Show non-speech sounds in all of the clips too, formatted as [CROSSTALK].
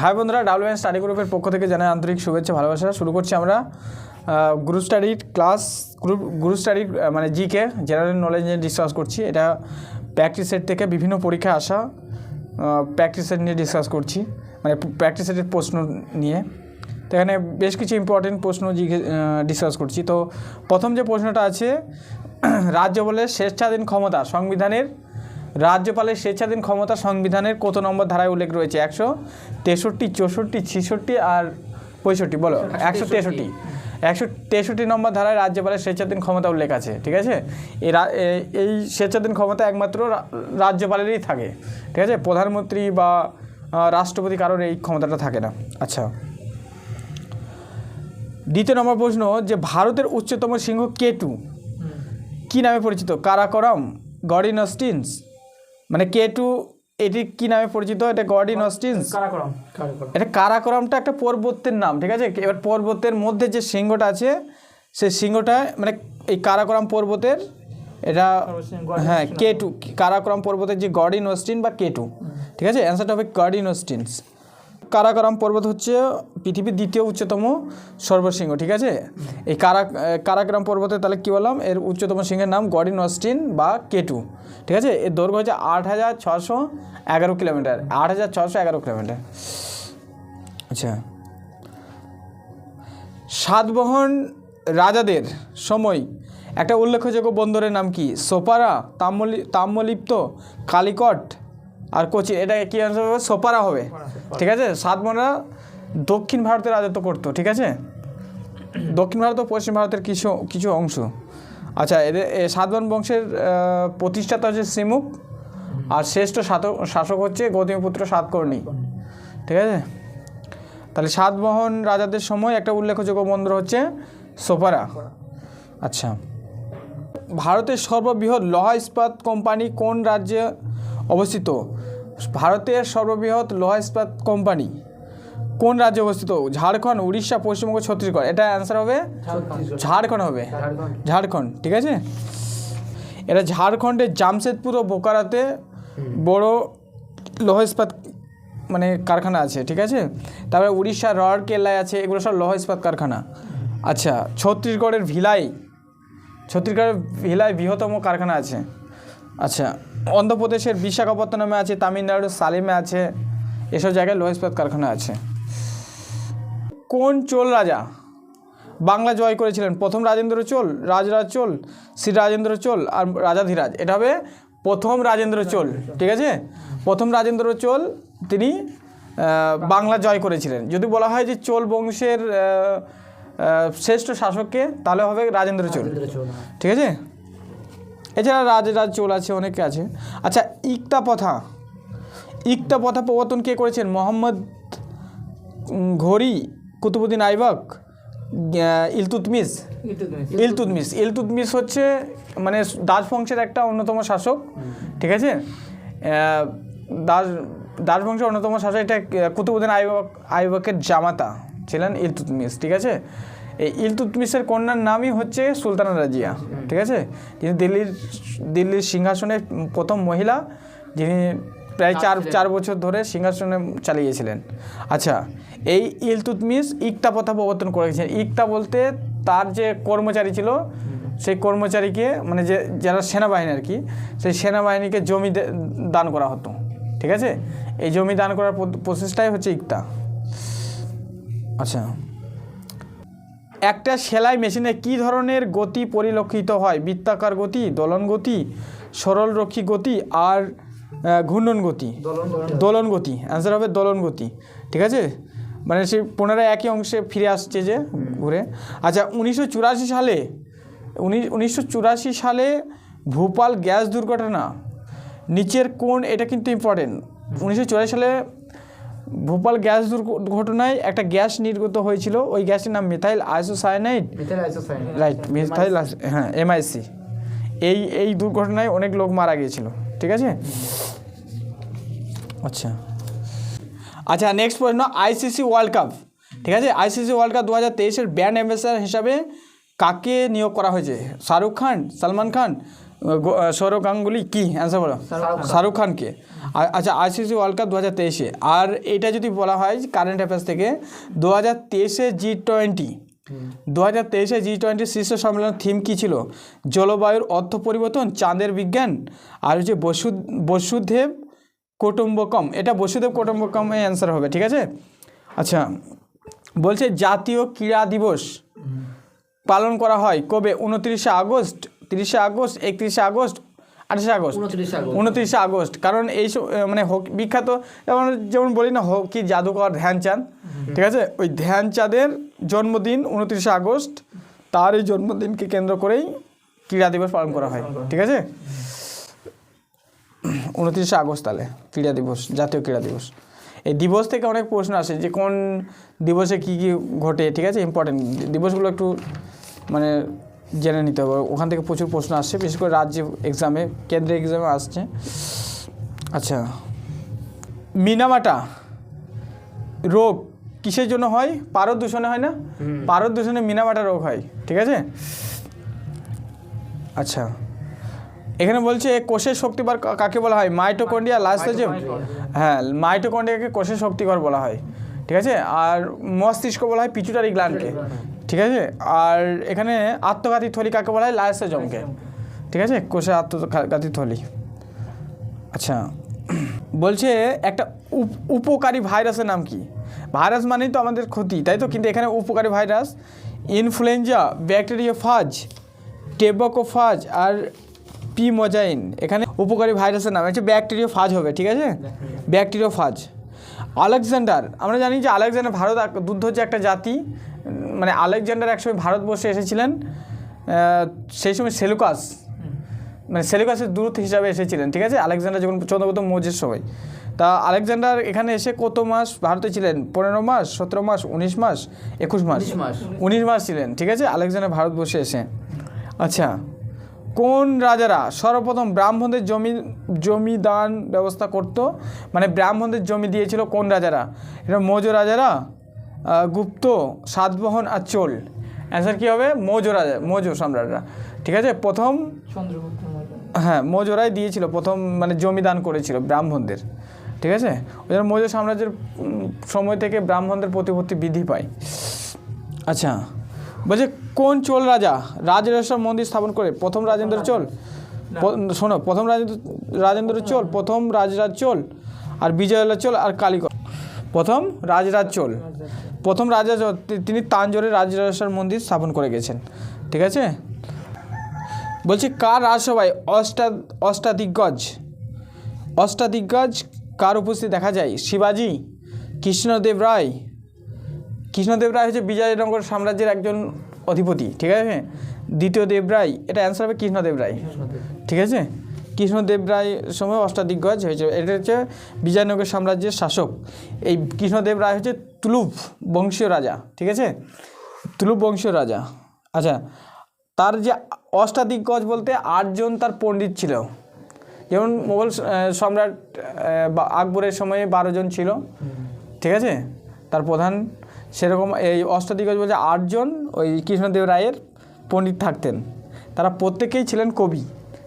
হ্যাঁ বন্ধুরা ডাব্লিউএন স্টাডি গ্রুপের পক্ষ থেকে জানাই আন্তরিক শুভেচ্ছা, ভালোবাসা। শুরু করছি আমরা গ্রুপ স্টাডির ক্লাস গ্রুপ গ্রুপ স্টাডির মানে জিকে জেনারেল নলেজ নিয়ে ডিসকাস করছি। এটা প্র্যাকটিস সেট থেকে বিভিন্ন পরীক্ষায় আসা প্র্যাকটিস সেট নিয়ে ডিসকাস করছি মানে প্র্যাকটিস সেটের প্রশ্ন নিয়ে। তো এখানে বেশ কিছু ইম্পর্টেন্ট প্রশ্ন জিকে ডিসকাস করছি। তো প্রথম যে প্রশ্নটা আছে, [CLEARS THROAT] রাজ্য বলে স্বেচ্ছাধীন ক্ষমতা সংবিধানের রাজ্যপালের স্বেচ্ছাধীন ক্ষমতা সংবিধানের কত নম্বর ধারায় উল্লেখ রয়েছে? একশো তেষট্টি চৌষট্টি ছিষট্টি আর পঁয়ষট্টি বলো একশো তেষট্টি। একশো তেষট্টি নম্বর ধারায় রাজ্যপালের স্বেচ্ছাধীন ক্ষমতা উল্লেখ আছে ঠিক আছে? এই এই স্বেচ্ছাধীন ক্ষমতা একমাত্র রাজ্যপালেরই থাকে ঠিক আছে? প্রধানমন্ত্রী বা রাষ্ট্রপতি কারোর এই ক্ষমতাটা থাকে না। আচ্ছা। দ্বিতীয় নম্বর প্রশ্ন যে ভারতের উচ্চতম সিংহ কে টু? কী নামে পরিচিত? কারাকরম গডিন অস্টিনস মানে কে টু এটি কি নামে পরিচিত? এটা গডিন অস্টিন কারাকরম এটা কারাকরমটা একটা পর্বতের নাম ঠিক আছে? এবার পর্বতের মধ্যে যে সিংহটা আছে সেই সিংহটা মানে এই কারাকরম পর্বতের এটা হ্যাঁ কে টু কারাকরম পর্বতের যে গডিন অস্টিন বা কে টু ঠিক আছে? অ্যান্সারটা হবে গডিন অস্টিনস। কারাকরম পর্বত হচ্ছে পৃথিবীর দ্বিতীয় উচ্চতম সর্বসিংহ ঠিক আছে? এই কারা কারাকরম পর্বতে তাহলে কী বললাম? এর উচ্চতম সিংহের নাম গডিন অস্টিন বা কেটু, ঠিক আছে? এর দৈর্ঘ্য হচ্ছে আট হাজার ছশো এগারো কিলোমিটার আট হাজার ছশো এগারো কিলোমিটার। আচ্ছা। সাতবহন রাজাদের সময়, একটা উল্লেখযোগ্য বন্দরের নাম কি? সোপারা তাম্রলিপ্ত কালিকট আর কোচি এটা কি হবে? সোপারা হবে। ঠিক আছে? সাতবহনরা দক্ষিণ ভারতে রাজত্ব করতো ঠিক আছে? দক্ষিণ ভারত ও পশ্চিম ভারতের কিছু কিছু অংশ। আচ্ছা এদের এ সাতবাহন বংশের প্রতিষ্ঠাতা হচ্ছে শ্রীমুখ আর শ্রেষ্ঠ শাসক হচ্ছে গৌতমীপুত্র সাতকর্ণী। ঠিক আছে? তাহলে সাতবাহন রাজাদের সময় একটা উল্লেখযোগ্য বন্দর হচ্ছে সোপারা। আচ্ছা। ভারতের সর্ববৃহৎ লোহা ইস্পাত কোম্পানি কোন রাজ্যে অবস্থিত। ভারতের সর্ববৃহৎ লোহা ইস্পাত কোম্পানি কোন রাজ্যে অবস্থিত? ঝাড়খণ্ড উড়িষ্যা পশ্চিমবঙ্গ ছত্তিশগড়। এটা অ্যান্সার হবে? ঝাড়খণ্ড। হবে। ঝাড়খণ্ড। ঠিক আছে? এটা ঝাড়খণ্ডের জামশেদপুর ও বোকারাতে বড় লোহ ইস্পাত মানে কারখানা আছে ঠিক আছে? তারপরে উড়িষ্যার রড়কেল্লায় আছে এগুলো সব লোহ ইস্পাত কারখানা। আচ্ছা ছত্তিশগড়ের ভিলাই ছত্তিশগড়ের ভিলায় বৃহত্তম কারখানা আছে। আচ্ছা অন্ধ্রপ্রদেশের বিশাখাপত্তনমে আছে তামিলনাড়ুর সালেমে আছে এসব জায়গায় লোহ ইস্পাত কারখানা আছে। কোন চোল রাজা? বাংলা জয় করেছিলেন। প্রথম রাজেন্দ্র চোল রাজরাজ চোল শ্রী রাজেন্দ্র চোল আর রাজাধিরাজ এটা হবে প্রথম রাজেন্দ্র চোল ঠিক আছে? প্রথম রাজেন্দ্র চোল তিনি বাংলা জয় করেছিলেন। যদি বলা হয় যে চোল বংশের শ্রেষ্ঠ শাসককে তাহলে হবে রাজেন্দ্র চোল। ঠিক আছে? এছাড়া রাজরাজ চোল আছে অনেকে আছে। আচ্ছা ইকতা প্রথা ইকতা প্রথা প্রবর্তন কে করেছেন? মোহাম্মদ ঘড়ি কুতুবুদ্দিন আইবক আহ, ইলতুতমিশ ইলতুতমিশ ইলতুতমিশ হচ্ছে মানে দাস বংশের একটা অন্যতম শাসক ঠিক আছে? দাস দাস বংশের অন্যতম শাসক এটা কুতুবুদ্দিন আইবক আইবকের জামাতা ছিলেন ইলতুতমিশ ঠিক আছে? এই ইলতুতমিশের কন্যার নামই হচ্ছে সুলতানা রাজিয়া ঠিক আছে? যিনি দিল্লির দিল্লির সিংহাসনের প্রথম মহিলা যিনি প্রায় চার চার বছর ধরে সিংহাসনে চালিয়েছিলেন। আচ্ছা এই ইলতুতমিশ ইকতা প্রথা প্রবর্তন করেছেন ইকতা বলতে তার যে কর্মচারী ছিল সেই কর্মচারীকে মানে যে যারা সেনাবাহিনী আর কি সেই সেনাবাহিনীকে জমি দান করা হতো ঠিক আছে? এই জমি দান করার প্রসেসটাই হচ্ছে ইকতা। আচ্ছা একটা সেলাই মেশিনে কি ধরনের গতি পরিলক্ষিত হয়? বৃত্তাকার গতি দোলন গতি সরলরক্ষী গতি আর ঘূর্ণন গতি? দোলন গতি। অ্যান্সার হবে দোলন গতি। ঠিক আছে? মানে সে পুনরায় একই অংশে ফিরে আসছে যে ঘুরে। আচ্ছা উনিশশো চুরাশি সালে উনিশ উনিশশো চুরাশি সালে ভূপাল গ্যাস দুর্ঘটনা নিচের কোন এটা কিন্তু ইম্পর্টেন্ট উনিশশো চুরাশি সালে ভোপাল গ্যাস দুর্ঘটনায় একটা গ্যাস নির্গত হয়েছিল। ওই গ্যাসের নাম মিথাইল আইসোসায়ানাইড রাইট মিথাইল আইসো- হ্যাঁ এমআইসি এই এই দুর্ঘটনায় অনেক লোক মারা গিয়েছিল ঠিক আছে? আচ্ছা। আচ্ছা নেক্সট প্রশ্ন আইসিসি ওয়ার্ল্ড কাপ ঠিক আছে? আইসিসি ওয়ার্ল্ড কাপ দু হাজার তেইশের ব্র্যান্ড অ্যাম্বাসেডার হিসাবে কাকে নিয়োগ করা হয়েছে? শাহরুখ খান সালমান খান সৌরভ গাঙ্গুলি কি? অ্যান্সার বলো। শাহরুখ খানকে আচ্ছা আইসিসি ওয়ার্ল্ড কাপ দু হাজার তেইশে। আর এটা যদি বলা হয় কারেন্ট অ্যাফেয়ার্স থেকে দু হাজার তেইশে জি টোয়েন্টি দু হাজার তেইশে জি টোয়েন্টি শীর্ষ সম্মেলনের থিম কী ছিল? জলবায়ুর অর্থ পরিবর্তন চাঁদের বিজ্ঞান আর হচ্ছে বসু বসুদেব কুটুম্বকম। এটা বসুদেব কুটুম্বকম অ্যান্সার হবে ঠিক আছে? আচ্ছা বলছে জাতীয় ক্রীড়া দিবস পালন করা হয় কবে? উনত্রিশে আগস্ট তিরিশে আগস্ট একত্রিশে আগস্ট আঠাশে আগস্ট। উনত্রিশে আগস্ট। কারণ এই মানে হকি বিখ্যাত যেমন যেমন বলি না হকি জাদুকর ধ্যানচাঁদ ঠিক আছে? ওই ধ্যানচাঁদের জন্মদিন উনত্রিশে আগস্ট তার এই জন্মদিনকে কেন্দ্র করেই ক্রীড়া দিবস পালন করা হয় ঠিক আছে? উনত্রিশে আগস্ট তাহলে ক্রীড়া দিবস জাতীয় ক্রীড়া দিবস। এই দিবস থেকে অনেক প্রশ্ন আসে যে কোন দিবসে কী কী ঘটে ঠিক আছে? ইম্পর্টেন্ট দিবসগুলো একটু মানে জেনে নিতে হবে। ওখান থেকে প্রচুর প্রশ্ন আসছে বিশেষ করে রাজ্য এক্সামে কেন্দ্রীয় এক্সামে আসছে। আচ্ছা মিনামাটা রোগ কিসের জন্য হয়? পারদ দূষণে হয় না? পারদ দূষণে মিনামাটা রোগ হয় ঠিক আছে? আচ্ছা এখানে বলছে কোষের শক্তিবার কা- কাকে বলা হয়? মাইটোকন্ডিয়া লাইসোজেম হ্যাঁ মাইটোকন্ডিয়াকে কোষের শক্তিকর বলা হয় ঠিক আছে? আর মস্তিষ্ক বলা হয় পিচুটারি গ্ল্যান্ডকে ঠিক আছে? আর এখানে আত্মঘাতী থলি কাকে বলা হয়? লায়সে জমকে ঠিক আছে? কোষের আত্মঘাতী থলি। আচ্ছা। বলছে একটা উপ- উপকারী ভাইরাসের নাম কি? ভাইরাস মানেই তো আমাদের ক্ষতি তাই তো? কিন্তু এখানে উপকারী ভাইরাস ইনফ্লুয়েঞ্জা ব্যাকটেরিওফাজ টেবাকোফাজ আর পি পিমোজাইন। এখানে উপকারী ভাইরাসের নাম হচ্ছে ব্যাকটেরিওফাজ হবে ঠিক আছে? ব্যাকটেরিওফাজ আলেকজান্ডার আমরা জানি যে আলেকজান্ডার ভারত যুদ্ধ হচ্ছে একটা জাতি মানে আলেকজান্ডার একসময় ভারতবর্ষে এসেছিলেন সেই সময় সেলুকাস মানে সেলুকাসের দূরত্ব হিসাবে এসেছিলেন ঠিক আছে? আলেকজান্ডার যখন চন্দ্রগুপ্ত মৌর্যের সময়। তা আলেকজান্ডার এখানে এসে কত মাস ভারতে ছিলেন? পনেরো মাস সতেরো মাস উনিশ মাস একুশ মাস? উনিশ মাস। ছিলেন ঠিক আছে? আলেকজান্ডার ভারতবর্ষে এসে। আচ্ছা কোন রাজারা সর্বপ্রথম ব্রাহ্মণদের জমি জমিদান ব্যবস্থা করতো? মানে ব্রাহ্মণদের জমি দিয়েছিল কোন রাজারা? এটা মৌর্য রাজারা গুপ্ত সাতবাহন আর চোল। অ্যান্সার কী হবে? রাজা মৌর্য সম্রাটরা। ঠিক আছে? প্রথম চন্দ্রগুপ্ত হ্যাঁ মৌর্যরাই দিয়েছিল। প্রথম মানে জমিদান করেছিল ব্রাহ্মণদের। ঠিক আছে? ওই জন্য মৌর্য সাম্রাজ্যের সময় থেকে ব্রাহ্মণদের প্রতিপত্তি বৃদ্ধি পায়। আচ্ছা বলছে কোন চোল রাজা? রাজরাজেশ্বর মন্দির স্থাপন করে। প্রথম রাজেন্দ্র চোল? শোনো প্রথম রাজেন্দ্র রাজেন্দ্র চোল প্রথম রাজরাজ চোল আর বিজয়লা চোল আর কালিকট প্রথম রাজরাজ চোল। প্রথম রাজা তিনি তাঞ্জোরে রাজরাজেশ্বর মন্দির স্থাপন করে গেছেন। ঠিক আছে? বলছি কার রাজসভায় অষ্টা অষ্টাদিগ্গজ অষ্টাদিগ্গজ কার উপস্থিত দেখা যায়? শিবাজি? কৃষ্ণদেব রায়? কৃষ্ণদেব রায় হচ্ছে বিজয়নগর সাম্রাজ্যের একজন অধিপতি। ঠিক আছে? দ্বিতীয় দেব রায়। এটা অ্যান্সার হবে কৃষ্ণদেব রায়। ঠিক আছে? কৃষ্ণদেব রায় সময় অষ্টাদিগ্গজ হয়েছে। এটা হচ্ছে বিজয়নগর সাম্রাজ্যের শাসক। এই কৃষ্ণদেব রায় হচ্ছে তুলুপ বংশীয় রাজা, ঠিক আছে? তুলুপ বংশীয় রাজা। আচ্ছা তার যে অষ্টাদিগ্গজ বলতে আটজন তার পণ্ডিত ছিল। যেমন মোগল সম্রাট আকবরের সময়ে বারো জন ছিল। ঠিক আছে? তার প্রধান সেরকম এই অষ্টাদিগ্গজ বলছে আটজন ওই কৃষ্ণদেব রায়ের পণ্ডিত থাকতেন। তারা প্রত্যেকেই ছিলেন কবি।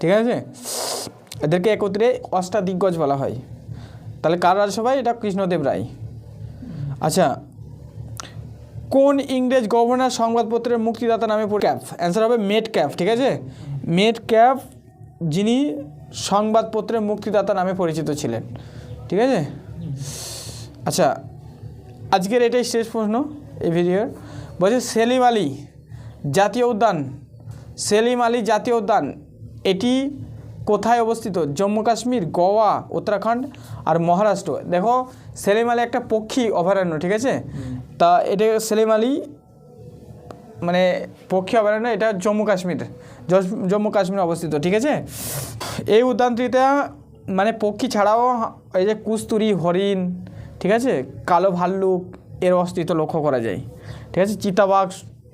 ঠিক আছে? এদেরকে একত্রে অষ্টাদিগ্গজ বলা হয়। তাহলে কার রাজসভায়? এটা কৃষ্ণদেব রায়। আচ্ছা কোন ইংরেজ গভর্নর সংবাদপত্রের মুক্তিদাতা নামে পড়ে ক্যাপ? অ্যান্সার হবে মেট ক্যাপ ঠিক আছে? মেট ক্যাপ যিনি সংবাদপত্রের মুক্তিদাতা নামে পরিচিত ছিলেন, ঠিক আছে? আচ্ছা আজকের এটাই শেষ প্রশ্ন এই ভিডিওর। বলছে, সেলিম আলী জাতীয় উদ্যান, সেলিম আলী জাতীয় উদ্যান, এটি কোথায় অবস্থিত? জম্মু কাশ্মীর গোয়া উত্তরাখণ্ড আর মহারাষ্ট্র। দেখো সেলিম আলী একটা পক্ষী অভয়ারণ্য ঠিক আছে? তা এটা সেলিম আলী মানে পক্ষী অভয়ারণ্য এটা জম্মু কাশ্মীর জম্মু কাশ্মীরে অবস্থিত ঠিক আছে? এই উদ্যানটিতে মানে পক্ষী ছাড়াও এই যে কুস্তুরি হরিণ ঠিক আছে? কালো ভাল্লুক এর অস্তিত্ব লক্ষ্য করা যায় ঠিক আছে? চিতাবাঘ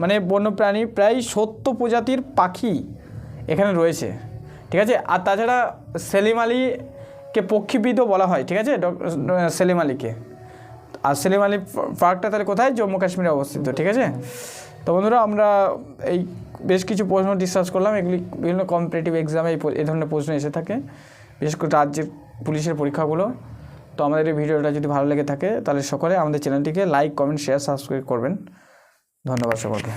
মানে বন্যপ্রাণী প্রায় সত্য প্রজাতির পাখি এখানে রয়েছে। ঠিক আছে? আর তাছাড়া সেলিম আলীকে পক্ষীবিদও বলা হয়, ঠিক আছে? সেলিম আলীকে। আর সেলিম আলী পার্কটা তাহলে কোথায়? জম্মু কাশ্মীরে অবস্থিত, ঠিক আছে? তো বন্ধুরা, আমরা এই বেশ কিছু প্রশ্ন ডিসকাস করলাম। এগুলি বিভিন্ন কম্পিটিটিভ এক্সামে এই ধরনের প্রশ্ন এসে থাকে, বিশেষ করে রাজ্যের পুলিশের পরীক্ষাগুলো। তো আমাদের এই ভিডিওটা যদি ভালো লেগে থাকে, তাহলে সকলে আমাদের চ্যানেলটিকে লাইক কমেন্ট শেয়ার সাবস্ক্রাইব করবেন। ধন্যবাদ সকলকে।